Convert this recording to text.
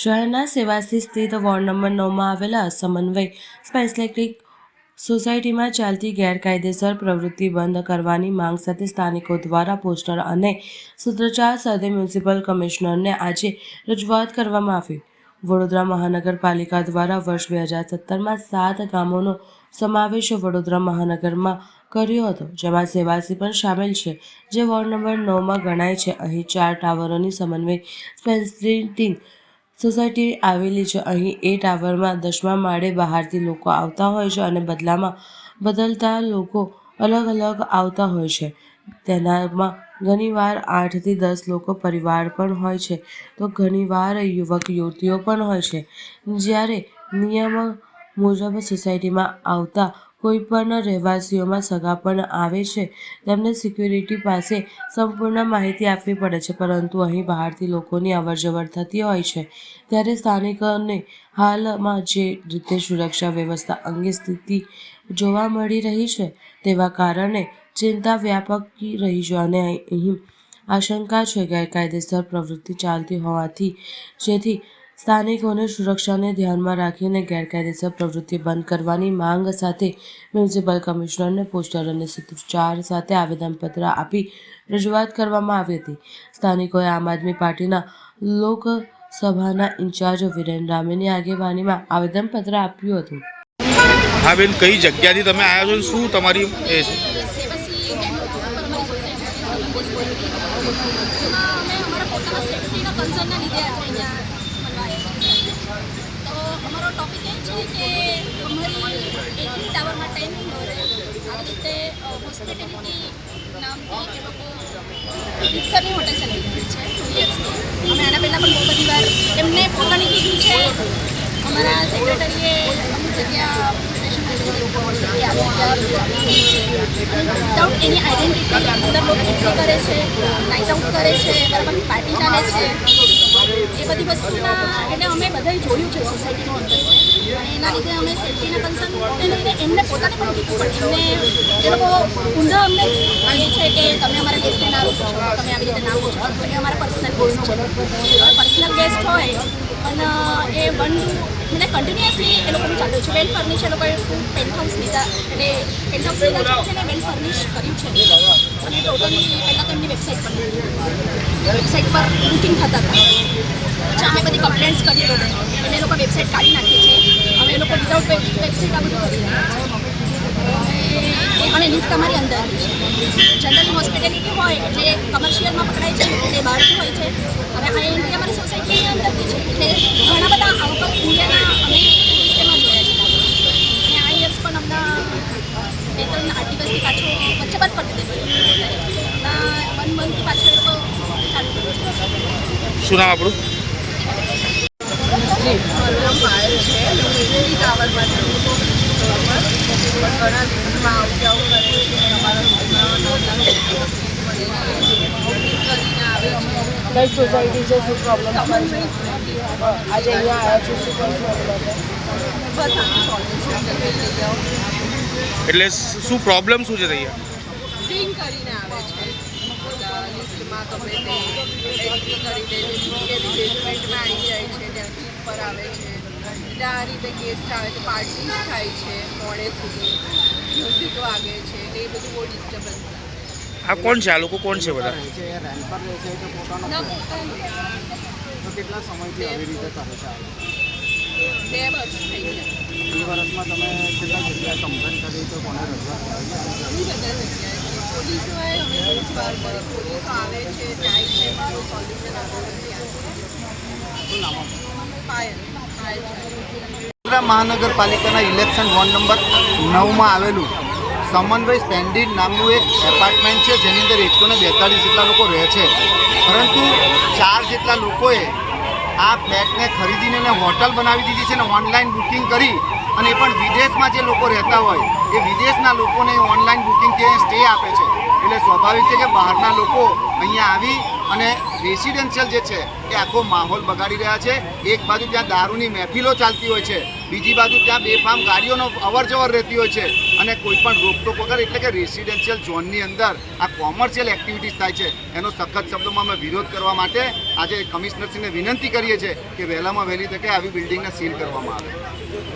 શહેરના સેવાસી સ્થિત ward number નવમાં આવેલા સમન્વય સ્પેસલેક્ટ્રિક સોસાયટીમાં ચાલતી ગેરકાયદેસર પ્રવૃત્તિ બંધ કરવાની માંગ સાથે સ્થાનિકો દ્વારા પોસ્ટર અને સૂત્રોચ્ચાર સાથે મ્યુનિસિપલ કમિશનરને આજે રજૂઆત કરવામાં આવી. વડોદરા મહાનગરપાલિકા દ્વારા વર્ષ બે હજાર સત્તરમાં સાત ગામોનો સમાવેશ વડોદરા મહાનગરમાં કર્યો હતો, જેમાં સેવાસી પણ સામેલ છે, જે વોર્ડ નંબર નવમાં ગણાય છે. અહીં ચાર ટાવરોની સમન્વય સ્પેશિયલિટી સોસાયટી આવેલી છે. અહીં એ ટાવરમાં દસમા માળે બહારથી લોકો આવતા હોય છે અને બદલામાં બદલતા લોકો અલગ અલગ આવતા હોય છે. તેનામાં ઘણીવાર આઠથી દસ લોકો પરિવાર પણ હોય છે. તો ઘણીવાર યુવક, યુવતીઓ પણ હોય છે. જ્યારે નિયમ મુજબ સોસાયટીમાં આવતા કોઈ પણ રહેવાસીઓમાં સગા પણ આવે છે, તેમને સિક્યુરિટી પાસે સંપૂર્ણ માહિતી આપવી પડે છે, પરંતુ અહીં બહારથી લોકોની અવરજવર થતી હોય છે. ત્યારે સ્થાનિકોને હાલમાં જે રીતે સુરક્ષા વ્યવસ્થા અંગે સ્થિતિ જોવા મળી રહી છે, તેવા કારણે ચિંતા વ્યાપક રહી છે અહીં આશંકા છે ગેરકાયદેસર પ્રવૃત્તિ ચાલતી હોવાથી જેથી સ્થાનિકોને સુરક્ષાને ધ્યાનમાં રાખીને ગેરકાયદેસર પ્રવૃત્તિ બંધ કરવાની માંગ સાથે મ્યુનિસિપલ કમિશનરને પોસ્ટર અને સૂત્રોચ્ચાર સાથે આવેદનપત્ર આપી રજૂઆત કરવામાં આવી હતી. સ્થાનિકોએ આમ આદમી પાર્ટીના લોકસભાના ઇન્ચાર્જ વિરેન રામેની આગેવાનીમાં આવેદનપત્ર આપ્યું હતું. હા બેન, કઈ જગ્યાથી તમે આવ્યા છો શું તમારી એ છે સેવાસી કેમ્પ પર અમારી અમારા પોતાના સેફ્ટીના કન્સર્નના લીધે અહીંયા તો અમારો ટોપિક એ છે કે અમારી એકલી ટાવરમાં ટેન ફ્લોરે આવી રીતે હોસ્પિટેલિટી નામની એ લોકો રીતસરની હોટલ છે ટુ યર્સથી અમે પણ બહુ બધી વાર એમને પોતાની કીધું છે અમારા સેક્રેટરીએ અમુક જગ્યા વિદાઉટ એની આઈડેન્ટિટી અંદર લોકો કરે છે નાઇટ આઉટ કરે છે બરાબર પાર્ટી ચાલે છે. એ બધી વસ્તુના એટલે અમે બધાએ જોયું છે સોસાયટીનું અંદર. છે અને એના લીધે અમે સેફ્ટીના કન્સર્નને લીધે એમને પોતાને પણ કીધું પણ એમને, એ લોકો ઊંધા અમને કહે છે કે તમે અમારા ગેસ્ટને ના રોકો તમે આવી રીતે ના રોકો છો. અમારા પર્સનલ ગેસ્ટ છે. પર્સનલ ગેસ્ટ હોય અને એ વન મને કન્ટિન્યુઅસલી એ લોકોનું ચાલ્યું છે. વેલ ફર્નિશ એ લોકોએ પેન્ટ હાઉસ લીધા અને પેન્ટ હાઉસ લીધા છે ને વેલ ફર્નિશ કર્યું છે. અને ટોટલી પહેલાં તો એમની વેબસાઇટ પર વેબસાઇટ પર બુકિંગ થતા હતા. પછી અમે બધી કમ્પ્લેન્ટ્સ કરી એટલે એ લોકો વેબસાઇટ કાઢી નાખી છે. અમે એ લોકો વિધાઉટ વેબસાઇટ આ બધું કરી રહ્યા છે. અને તમારી અંદર જનરલી હોસ્પિટેલિટી હોય એટલે કમર્શિયલમાં પકડાય છે તે બહારથી હોય છે. હવે આ એન્ટ્રી અમારી સોસાયટીની અંદરથી છે એટલે ઘણા બધા આઉટ ઓફ ઇન્ડિયાના અમે સિસ્ટમમાં જોયા છે. અને આ યર્સ પણ અમના બે ત્રણ આઠ દિવસથી પાછો વચ્ચે બંધ કરી દીધો. વન મંથથી પાછો એ લોકો ચાલુ કર્યું છે. શું નામ આપણું? છે. હું એલઈડી ટાવરમાં છું બરાબર પણ ઘણા દિવસમાં આવ કરે છે અમારા છોકરાઓનો કરીને આવે છે કઈ સોસાયટી છે શું પ્રોબ્લેમ સમન્વય આજે અહીંયા આવ્યા છે શું પ્રોબ્લેમ એટલે શું પ્રોબ્લેમ શું છે અહીંયા ડ્રિંક કરીને આવે છે. ગમે તે આવી જાય છે ત્યાંથી ઉપર આવે છે. એટલે આ રીતે ગેસ્ટ આવે છે પાર્ટીઝ થાય છે મોડે સુધી મ્યુઝિક વાગે છે એટલે એ બધું બહુ ડિસ્ટર્બન્સ આ કોણ છે આ લોકો કોણ છે બધા રહે છે એ રેન્ટ પર રહે છે કે પોતાનો ના ફ્લેટ? પોતાનું તો કેટલા સમયથી આવી રીતે કરે છે આ લોકો? બે વર્ષ થઈ ગયા બે વર્ષમાં તમે કેટલા જગ્યાએ કમ્પ્લેન કરી તો કોને રજૂઆત કરી છે? ઘણી બધા જગ્યાએ પોલીસોએ અમે બહુ વાર કરી પોલીસો આવે છે જાય છે મારું સોલ્યુશન આવતું નથી શું નામ આપનું? પાયલ પાયલ છે વડોદરા મહાનગરપાલિકાના ઇલેક્શન વોર્ડ નંબર નવમાં આવેલું સમન્વય સ્પેન્ડિડ નામનું એક એપાર્ટમેન્ટ છે, જેની અંદર એકસો ને જેટલા લોકો રહે છે. પરંતુ ચાર જેટલા લોકોએ આ ફ્લેટને ખરીદીને એને હોટલ બનાવી દીધી છે ને ઓનલાઈન બુકિંગ કરી અને એ પણ વિદેશમાં જે લોકો રહેતા હોય, એ વિદેશના લોકોને ઓનલાઈન બુકિંગથી સ્ટે આપે છે. એટલે સ્વાભાવિક છે કે બહારના લોકો અહીંયા આવી અને રેસિડેન્શિયલ જે છે, એ આખો માહોલ બગાડી રહ્યા છે. એક બાજુ ત્યાં દારૂની મહેફિલો ચાલતી હોય છે, બીજી બાજુ ત્યાં બેફામ ગાડીઓનો અવર જવર રહેતી હોય છે. અને કોઈ પણ રોકટોક વગર, એટલે કે રેસિડેન્શિયલ ઝોનની અંદર આ કોમર્શિયલ એક્ટિવિટીઝ થાય છે. એનો સખત શબ્દોમાં અમે વિરોધ કરવા માટે આજે કમિશનરશ્રીને વિનંતી કરીએ છીએ કે વહેલામાં વહેલી તકે આવી બિલ્ડિંગને સીલ કરવામાં આવે.